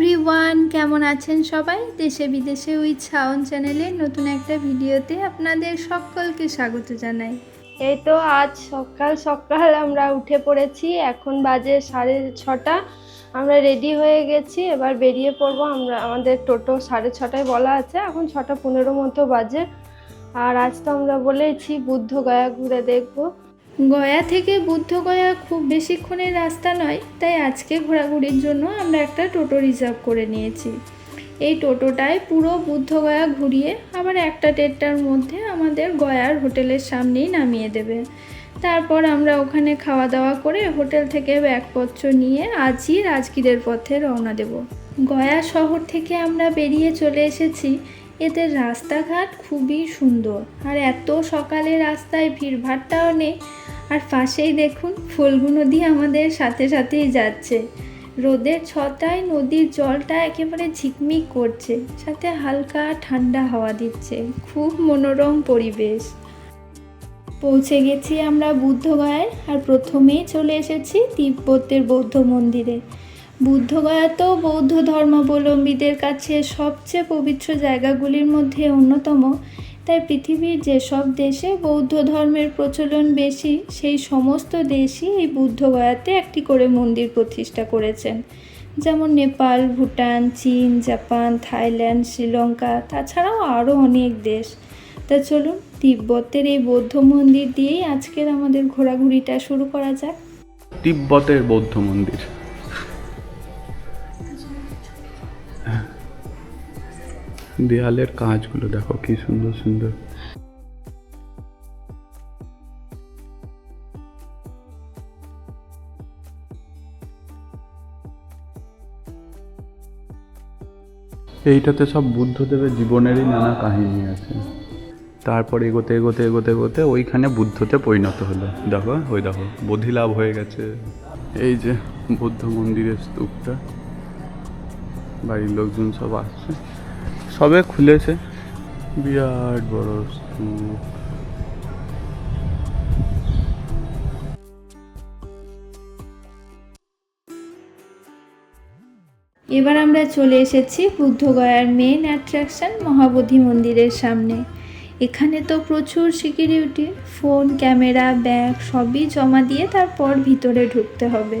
Everyone, কেমন আছেন সবাই? দেশে বিদেশে উইথ শাওন চ্যানেলে নতুন একটা ভিডিওতে আপনাদের সকলকে স্বাগত জানাই। এই তো আজ সকাল সকাল আমরা উঠে পড়েছি, এখন বাজে সাড়ে ছটা। আমরা রেডি হয়ে গেছি, এবার বেরিয়ে পড়ব আমরা, আমাদের টোটো সাড়ে ছটায় বলা আছে, এখন ছটা পনেরো মতো বাজে। আর আজ তো আমরা বলেছি বুদ্ধ গয়া ঘুরে দেখব। গয়া থেকে বুদ্ধগয়া খুব বেশিক্ষণের রাস্তা নয়, তাই আজকে ঘোরাঘুরির জন্য আমরা একটা টোটো রিজার্ভ করে নিয়েছি। এই টোটোটায় পুরো বুদ্ধগয়া ঘুরিয়ে আবার একটা দেড়টার মধ্যে আমাদের গয়ার হোটেলের সামনেই নামিয়ে দেবে। তারপর আমরা ওখানে খাওয়া দাওয়া করে হোটেল থেকে ব্যাগপত্র নিয়ে আজই রাজগীরের পথে রওনা দেব। গয়া শহর থেকে আমরা বেরিয়ে চলে এসেছি। এদের রাস্তাঘাট খুবই সুন্দর। আর এত সকালে রাস্তায় ভিড়ভাড়টাও নেই। আর পাশেই দেখুন ফুলগু নদী আমাদের সাথে সাথেই যাচ্ছে। রোদের ছটায় নদীর জলটা একেবারে ঝিকমিক করছে, সাথে হালকা ঠান্ডা হাওয়া দিচ্ছে। খুব মনোরম পরিবেশ। পৌঁছে গেছি আমরা বুদ্ধগয়ায় আর প্রথমেই চলে এসেছি তিব্বতের বৌদ্ধ মন্দিরে। বুদ্ধগয়া তো বৌদ্ধ ধর্মাবলম্বীদের কাছে সবচেয়ে পবিত্র জায়গাগুলির মধ্যে অন্যতম। তাই পৃথিবীর যেসব দেশে বৌদ্ধ ধর্মের প্রচলন বেশি, সেই সমস্ত দেশই এই বুদ্ধগয়াতে একটি করে মন্দির প্রতিষ্ঠা করেছেন। যেমন নেপাল, ভুটান, চীন, জাপান, থাইল্যান্ড, শ্রীলঙ্কা, তাছাড়াও আরও অনেক দেশ। তা চলুন, তিব্বতের এই বৌদ্ধ মন্দির দিয়েই আজকের আমাদের ঘোরাঘুরিটা শুরু করা যাক। তিব্বতের বৌদ্ধ মন্দির। দেয়ালের কাজগুলো দেখো কি সুন্দর সুন্দর। এইটাতে সব বুদ্ধদেবের জীবনেরই নানা কাহিনী আছে। তারপর এগোতে এগোতে এগোতে এগোতে ওইখানে বুদ্ধতে পরিণত হলো। দেখো, ওই দেখো বোধি লাভ হয়ে গেছে। এই যে বুদ্ধ মন্দিরের স্তূপটা, বাড়ির লোকজন সব আসছে। সবে খুলেছে। বিরাট বড় স্তূপ এবার আমরা চলে এসেছি বুদ্ধগয়ার মেন অ্যাট্রাকশন মহাবোধি মন্দিরের সামনে। এখানে তো প্রচুর সিকিউরিটি ফোন ক্যামেরা ব্যাগ সবই জমা দিয়ে তারপর ভিতরে ঢুকতে হবে।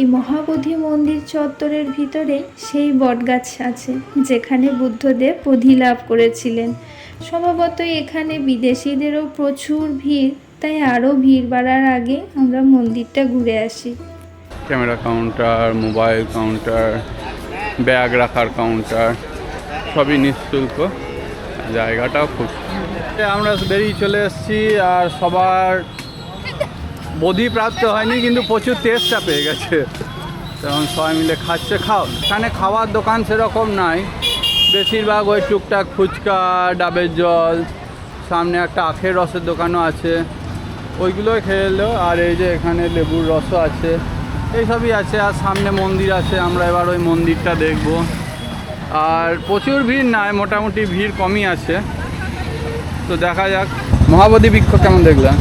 এই মহাবোধি মন্দির চত্বরের ভিতরে সেই বটগাছ আছে যেখানে বুদ্ধদেব বোধি লাভ করেছিলেন। স্বভাবতই এখানে বিদেশিদেরও প্রচুর ভিড় তাই আরও ভিড় বাড়ার আগে আমরা মন্দিরটা ঘুরে আসি। Camera counter mobile counter bag রাখার কাউন্টার সবই নিঃশুল্ক। জায়গাটাও খুব আমরা বেরিয়ে চলে এসেছি আর সবার বোধি প্রাপ্ত হয়নি, কিন্তু প্রচুর তেজটা পেয়ে গেছে। তখন সবাই মিলে খাচ্ছে, খাও। এখানে খাওয়ার দোকান সেরকম নাই। বেশিরভাগ ওই টুকটাক ফুচকা, ডাবের জল, সামনে একটা আখের রসের দোকানও আছে। ওইগুলোই খেয়ে এলো। আর এই যে এখানে লেবুর রসও আছে। এইসবই আছে। আর সামনে মন্দির আছে। আমরা এবার ওই মন্দিরটা দেখব। আর প্রচুর ভিড় নাই, মোটামুটি ভিড় কমই আছে। তো দেখা যাক। মহাবোধি বৃক্ষ কেমন দেখলাম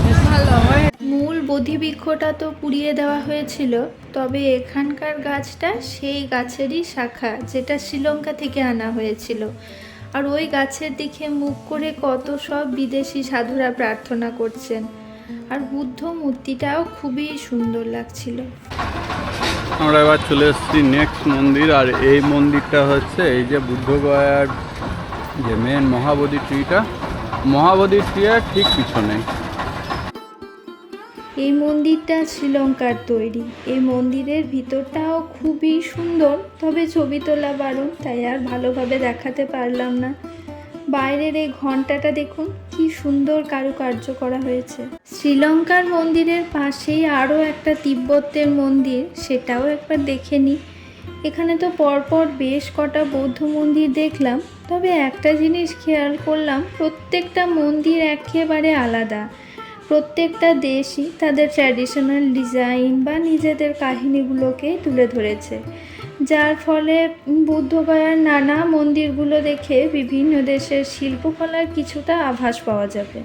বোধিবৃক্ষটা তো পুড়িয়ে দেওয়া হয়েছিল, তবে এখানকার গাছটা সেই গাছেরই শাখা যেটা শ্রীলঙ্কা থেকে আনা হয়েছিল। আর ওই গাছের দিকে মুখ করে কত সব বিদেশি সাধুরা প্রার্থনা করছেন। আর বুদ্ধ মূর্তিটাও খুবই সুন্দর লাগছিল। আমরা এবার চলে এসেছি নেক্সট মন্দির, আর এই মন্দিরটা হচ্ছে এই যে বুদ্ধগয়ার যে মেন মহাবোধি ট্রিটা মহাবোধি ট্রিয়ার ঠিক পিছনে এই মন্দিরটা শ্রীলঙ্কার তৈরি। এই মন্দিরের ভিতরটাও খুবই সুন্দর, তবে ছবি তোলা বারণ, তাই আর ভালোভাবে দেখাতে পারলাম না। বাইরের এই ঘন্টাটা দেখুন, কি সুন্দর কারুকার্য করা হয়েছে। শ্রীলঙ্কার মন্দিরের পাশেই আরও একটা তিব্বতের মন্দির, সেটাও একবার দেখে নিই। এখানে তো পরপর বেশ কটা বৌদ্ধ মন্দির দেখলাম, তবে একটা জিনিস খেয়াল করলাম, প্রত্যেকটা মন্দির একেবারে আলাদা। প্রত্যেকটা দেশই তাদের ট্র্যাডিশনাল ডিজাইন বা নিজেদের কাহিনীগুলোকে তুলে ধরেছে। যার ফলে বুদ্ধগয়ার নানা মন্দিরগুলো দেখে বিভিন্ন দেশের শিল্পকলার কিছুটা আভাস পাওয়া যাবে।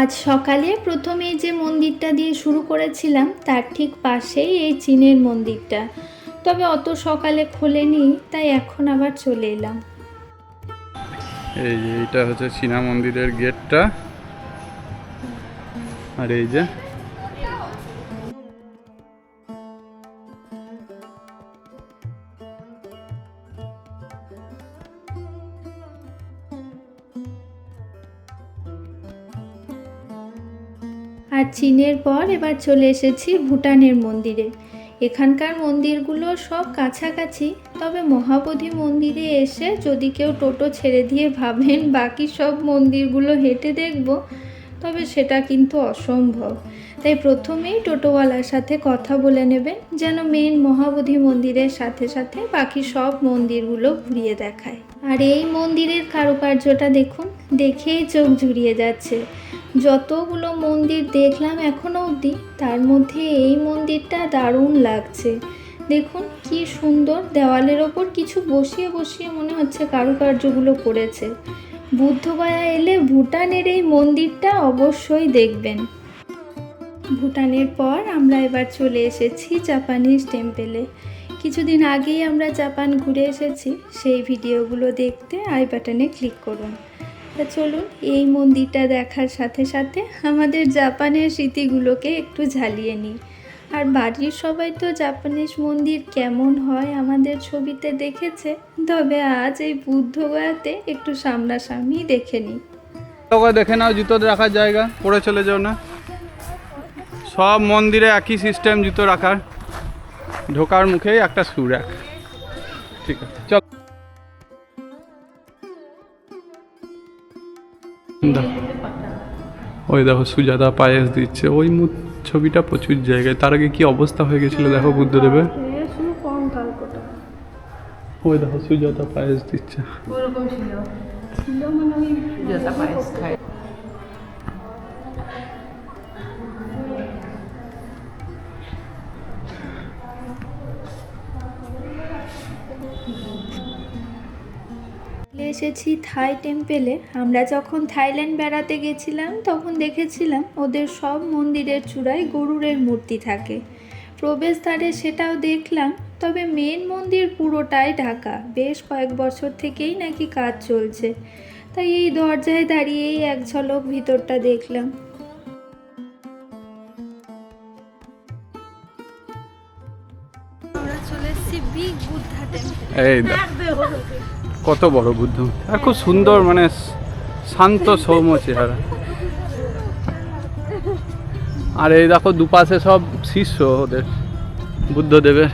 আজ সকালে প্রথমে যে মন্দিরটা দিয়ে শুরু করেছিলাম, তার ঠিক পাশেই এই চীনের মন্দিরটা। তবে অত সকালে খোলেনি, তাই এখন আবার চলে এলাম। এই এইটা হচ্ছে চীনা মন্দিরের গেটটা। আর এই যে। আর চীনের পর এবার চলে এসেছি ভুটানের মন্দিরে। এখানকার মন্দিরগুলো সব কাছাকাছি, তবে মহাবোধি মন্দিরে এসে যদি কেউ টোটো ছেড়ে দিয়ে ভাবেন বাকি সব মন্দিরগুলো হেঁটে দেখব তবে সেটা কিন্তু অসম্ভব। তাই প্রথমেই টোটোওয়ালার সাথে কথা বলে নেবেন, যেন মেন মহাবোধি মন্দিরের সাথে সাথে বাকি সব মন্দিরগুলো ঘুরিয়ে দেখায়। আর এই মন্দিরের কারুকার্যটা দেখুন, দেখেই চোখ জুড়িয়ে যাচ্ছে। যতগুলো মন্দির দেখলাম এখনও অবধি, তার মধ্যে এই মন্দিরটা দারুণ লাগছে। দেখুন, কি সুন্দর দেওয়ালের ওপর কিছু বসিয়ে বসিয়ে মনে হচ্ছে কারুকার্যগুলো করেছে। বুদ্ধগয়া এলে ভুটানের এই মন্দিরটা অবশ্যই দেখবেন। ভুটানের পর আমরা এবার চলে এসেছি জাপানিজ টেম্পেলে। কিছুদিন আগেই আমরা জাপান ঘুরে এসেছি, সেই ভিডিওগুলো দেখতে আই বাটনে ক্লিক করুন। তা চলুন, এই মন্দিরটা দেখার সাথে সাথে আমাদের জাপানের স্মৃতিগুলোকে একটু ঝালিয়ে নিই। আর বাড়ির সবাই তো জাপানিজ মন্দির কেমন হয় আমাদের ছবিতে দেখেছে। তবে আজ এই বুদ্ধগয়াতে একটু সামনাসামনি দেখে নিই। দেখে নাও, জুতো রাখার জায়গা, পরে চলে যাও না। সব মন্দিরে একই সিস্টেম জুতো রাখার। ঢোকার মুখেই একটা শু রাখ ঠিক আছে, চল। ওই দেখো সুজাতা পায়েস দিচ্ছে, ওই মু- ছবিটা প্রচুর জায়গায়। তার আগে কি অবস্থা হয়ে গেছিল দেখো বুদ্ধদেবের? শুধু কম ওই দেখো সুজাতা পায়েস দিচ্ছে। ছিল। মানে ওই চলে এসেছি থাই টেম্পেলে। আমরা যখন থাইল্যান্ড বেড়াতে গেছিলাম তখন দেখেছিলাম ওদের সব মন্দিরের চূড়ায় গরুরের মূর্তি থাকে। প্রবেশদ্বারে সেটাও দেখলাম তবে মেন মন্দির পুরোটাই ঢাকা। বেশ কয়েক বছর থেকেই নাকি কাজ চলছে। তাই এই দরজায় দাঁড়িয়েই এক ঝলক ভিতরটা দেখলাম। আমরা চলে এসেছি বিগ বুদ্ধা টেম্পল। এই দেখো কত বড় বুদ্ধ। আর খুব সুন্দর মানে শান্ত, সৌম্য চেহারা। আর এই দেখো দুপাশে সব শিষ্য ওদের বুদ্ধদেবের।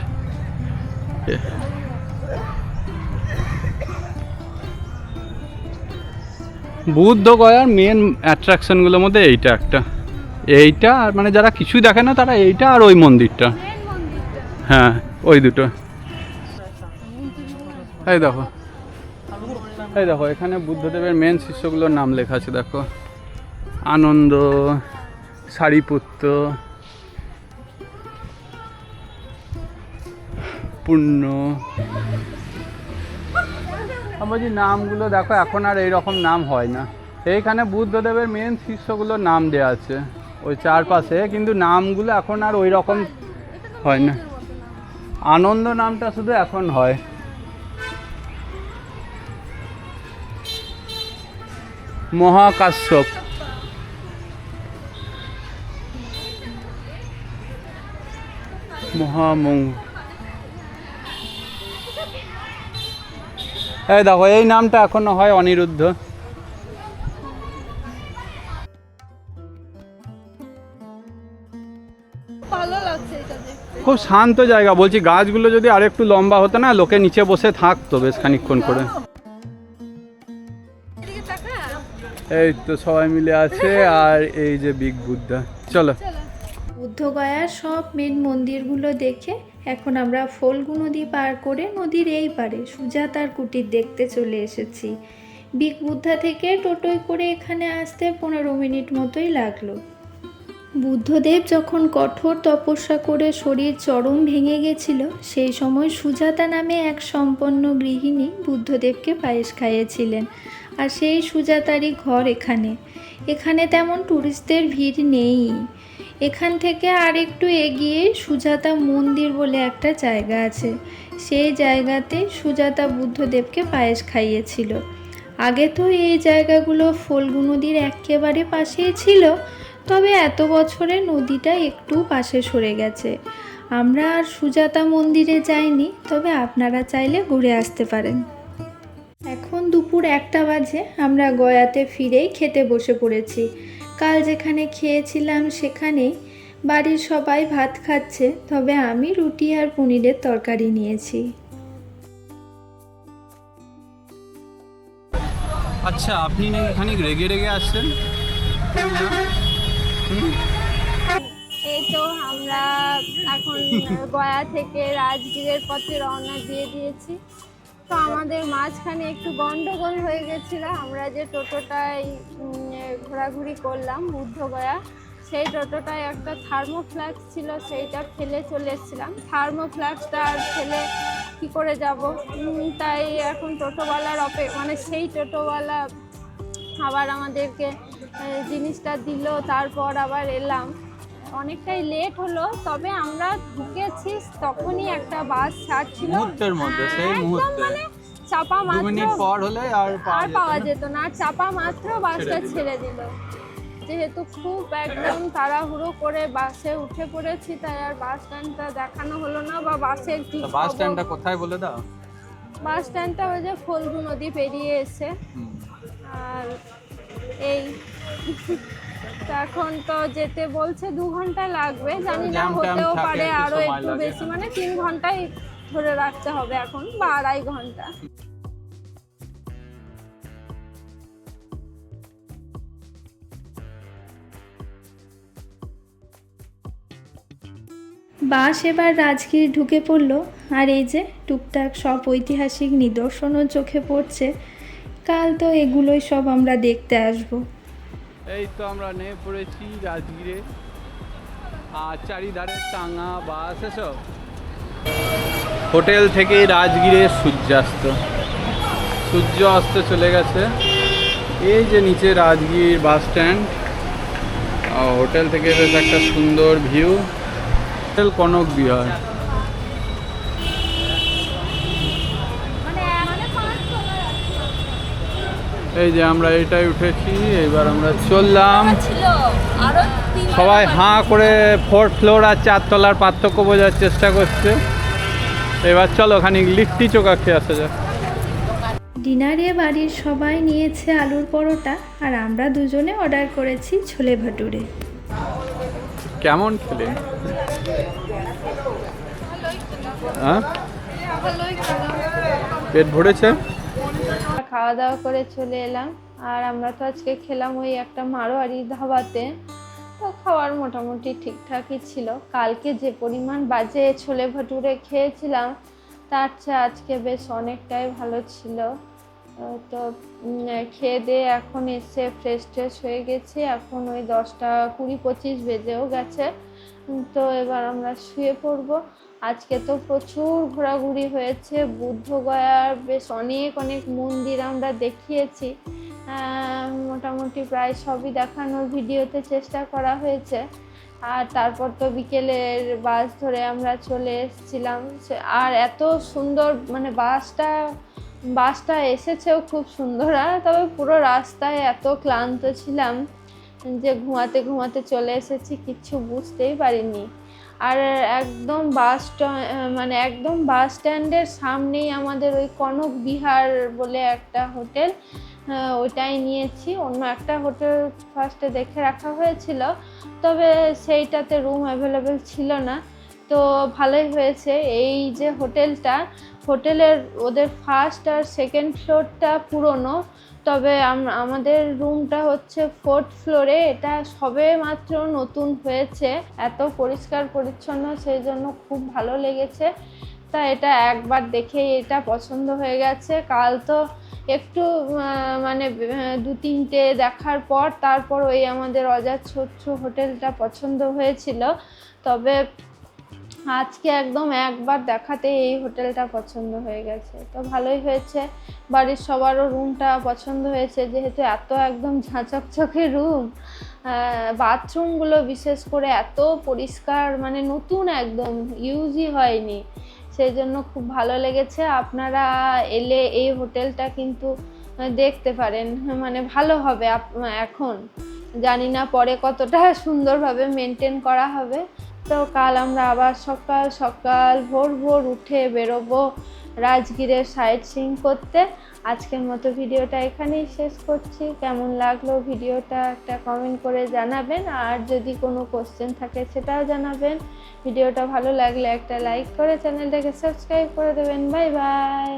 বুদ্ধ গয়ার মেন অ্যাট্রাকশনগুলোর মধ্যে এইটা একটা। এইটা আর মানে যারা কিছুই দেখে না, তারা এইটা আর ওই মন্দিরটা। হ্যাঁ ওই দুটো। এই দেখো। এই দেখো, এখানে বুদ্ধদেবের মেন শিষ্যগুলোর নাম লেখা আছে, দেখো। আনন্দ, সারিপুত্র পূর্ণ বলছি, নামগুলো দেখো, এখন আর এইরকম নাম হয় না। এইখানে বুদ্ধদেবের মেন শিষ্যগুলোর নাম দেওয়া আছে, ওই চারপাশে, কিন্তু নামগুলো এখন আর ওই রকম হয় না। আনন্দ নামটা শুধু এখন হয়। মহাকাশ্যপ। মহামঙ্গ এই দেখো এই নামটা এখনও হয় অনিরুদ্ধ। খুব শান্ত জায়গা বলছি গাছগুলো যদি আরেকটু লম্বা হতো না লোকে নিচে বসে থাকতো বেশ খানিকক্ষণ করে। এই তো সবাই মিলে আছে আর এই যে বিগ বুদ্ধা। চলো। বুদ্ধগয়ার সব মেন মন্দিরগুলো দেখে এখন আমরা ফল্গু নদী পার করে নদীর এই পারে সুজাতার কুটির দেখতে চলে এসেছি। বিগ বুদ্ধা থেকে টোটোয় করে এখানে আসতে পনেরো মিনিট মতোই লাগল। বুদ্ধদেব যখন কঠোর তপস্যা করে শরীর চরম ভেঙে গেছিল, সেই সময় সুজাতা নামে এক সম্পন্ন গৃহিণী বুদ্ধদেবকে পায়েস খাইয়েছিলেন। আর সেই সুজাতারই ঘর এখানে। এখানে তেমন ট্যুরিস্টদের ভিড় নেই। এখান থেকে আর একটু এগিয়ে সুজাতা মন্দির বলে একটা জায়গা আছে। সেই জায়গাতে সুজাতা বুদ্ধদেবকে পায়েস খাইয়েছিল। আগে তো এই জায়গাগুলো ফল্গু নদীর একেবারে পাশেই ছিল, তবে এত বছরে নদীটা একটু পাশে সরে গেছে। আমরা আর সুজাতা মন্দিরে যাইনি, তবে আপনারা চাইলে ঘুরে আসতে পারেন। এখন দুপুর একটা বাজে আমরা গয়াতে ফিরেই খেতে বসে পড়েছি। কাল যেখানে খেয়েছিলাম সেখানেই বাড়ির সবাই ভাত খাচ্ছে তবে আমি রুটি আর পনিরের তরকারি নিয়েছি। আচ্ছা আপনি খানিক রেগে রেগে আসছেন? এই তো আমরা এখন গয়া থেকে রাজগীরের পথে রওনা দিয়ে দিয়েছি। তো আমাদের মাঝখানে একটু গন্ডগোল হয়ে গেছিল। আমরা যে টোটোটায় ঘোরাঘুরি করলাম বুদ্ধগয়া সেই টোটোটায় একটা থার্মোফ্ল্যাক্স ছিল, সেইটা ফেলে চলে এসেছিলাম। থার্মোফ্ল্যাক্সটা আর ফেলে কী করে যাব? তাই এখন টোটোওয়ালার অপে মানে সেই টোটোওয়ালা আবার আমাদেরকে জিনিসটা দিল, তারপর আবার এলাম। অনেকটাই লেট হলো তবে আমরা ঢুকেছি তখনই একটা বাস ছাড়ছিল। মুহূর্তের মধ্যে, হ্যাঁ, সেই মুহূর্তে। মানে চাপা মাত্র মিনিট পর হলে আর আর পাওয়া যেত না। চাপা মাত্র বাসটা ছেড়ে দিল। যেহেতু খুব একদম তাড়াহুড়ো করে বাসে উঠে পড়েছি তাই আর বাস স্ট্যান্ডটা দেখানো হলো না বা বাসের কি বাস স্ট্যান্ডটা কোথায় বলে দাও? বাস স্ট্যান্ডটা ওই যে ফল্গু নদী পেরিয়ে এসে। আর এই এখন তো যেতে বলছে দু ঘণ্টা লাগবে জানি না হতেও পারে আরও একটু বেশি মানে তিন ঘন্টাই ধরে রাখতে হবে এখন বা আড়াই ঘণ্টা। বাস এবার রাজগীর ঢুকে পড়ল আর এই যে টুকটাক সব ঐতিহাসিক নিদর্শনও চোখে পড়ছে। কাল তো এগুলোই সব আমরা দেখতে আসব। এই তো আমরা নেমে পড়েছি রাজগীরে। আর চারিধারে টাঙা বাস এসব হোটেল থেকে রাজগীরের সূর্যাস্ত। সূর্য অস্ত চলে গেছে। এই যে নিচে রাজগীর বাস স্ট্যান্ড হোটেল থেকে বেশ একটা সুন্দর ভিউ। হোটেল কনক বিহার। এই যে আমরা এটাই উঠেছি এবার আমরা চললাম। সবাই হাঁ করে ফোর্থ ফ্লোর আর চারতলার পার্থক্য বোঝার চেষ্টা করছে। এবার চলো খানিক লিট্টি চোখা খেয়ে আসা যাক। ডিনারে বাড়ির সবাই নিয়েছে আলুর পরোটা আর আমরা দুজনে অর্ডার করেছি ছোলে ভাটুরে। কেমন খেলে। হ্যাঁ? পেট ভরেছে? খাওয়া দাওয়া করে চলে এলাম। আর আমরা তো আজকে খেলাম ওই একটা মারোয়ারি ধাবাতে। তো খাওয়ার মোটামুটি ঠিকঠাকই ছিল। কালকে যে পরিমাণ বাজে ছোলে ভাটুরে খেয়েছিলাম, তার চেয়ে আজকে বেশ অনেকটাই ভালো ছিল। তো খেয়ে দিয়ে এখন এসে ফ্রেশ ট্রেশ হয়ে গেছি। এখন ওই দশটা কুড়ি পঁচিশ বেজেও গেছে। তো এবার আমরা শুয়ে পড়ব। আজকে তো প্রচুর ঘোরাঘুরি হয়েছে, বুদ্ধগয়ার বেশ অনেক অনেক মন্দির আমরা দেখিয়েছি। মোটামুটি প্রায় সবই দেখানোর ভিডিওতে চেষ্টা করা হয়েছে। আর তারপর তো বিকেলের বাস ধরে আমরা চলে এসেছিলাম। আর এত সুন্দর মানে বাসটা বাসটা এসেছেও খুব সুন্দর আর তবে পুরো রাস্তায় এত ক্লান্ত ছিলাম যে ঘুমাতে ঘুমাতে চলে এসেছি, কিচ্ছু বুঝতেই পারিনি। আর একদম বাস মানে একদম বাস স্ট্যান্ডের সামনেই আমাদের ওই কনক বিহার বলে একটা হোটেল আহ, ওইটাই নিয়েছি। অন্য একটা হোটেল ফার্স্টে দেখে রাখা হয়েছিল তবে সেইটাতে রুম অ্যাভেলেবেল ছিল না। তো ভালোই হয়েছে। এই যে হোটেলটা হোটেলের ওদের ফার্স্ট আর সেকেন্ড ফ্লোরটা পুরনো। তবে আমাদের রুমটা হচ্ছে ফোর্থ ফ্লোরে এটা সবে মাত্র নতুন হয়েছে। এত পরিষ্কার পরিচ্ছন্ন, সেই জন্য খুব ভালো লেগেছে। তা এটা একবার দেখেই এটা পছন্দ হয়ে গেছে। কাল তো একটু মানে দু তিনটে দেখার পর তারপর ওই আমাদের অজাত অজাচ্ছ হোটেলটা পছন্দ হয়েছিল। তবে আজকে একদম একবার দেখাতে এই হোটেলটা পছন্দ হয়ে গেছে। তো ভালোই হয়েছে। বাড়ির সবারও রুমটা পছন্দ হয়েছে, যেহেতু এত একদম ঝাঁচকচকে রুম বাথরুমগুলো বিশেষ করে এত পরিষ্কার মানে নতুন একদম ইউজই হয়নি। সেই জন্য খুব ভালো লেগেছে। আপনারা এলে এই হোটেলটা কিন্তু দেখতে পারেন। মানে ভালো হবে এখন। জানি না পরে কতটা সুন্দরভাবে মেনটেন করা হবে। তো কাল আমরা আবার সকাল সকাল ভোর ভোর উঠে বেরোবো রাজগীরের সাইট সিং করতে। আজকের মতো ভিডিওটা এখানেই শেষ করছি। কেমন লাগল ভিডিওটা একটা কমেন্ট করে জানাবেন। আর যদি কোনো কোশ্চেন থাকে সেটাও জানাবেন। ভিডিওটা ভালো লাগলে একটা লাইক করে চ্যানেলটাকে সাবস্ক্রাইব করে দেবেন। Bye bye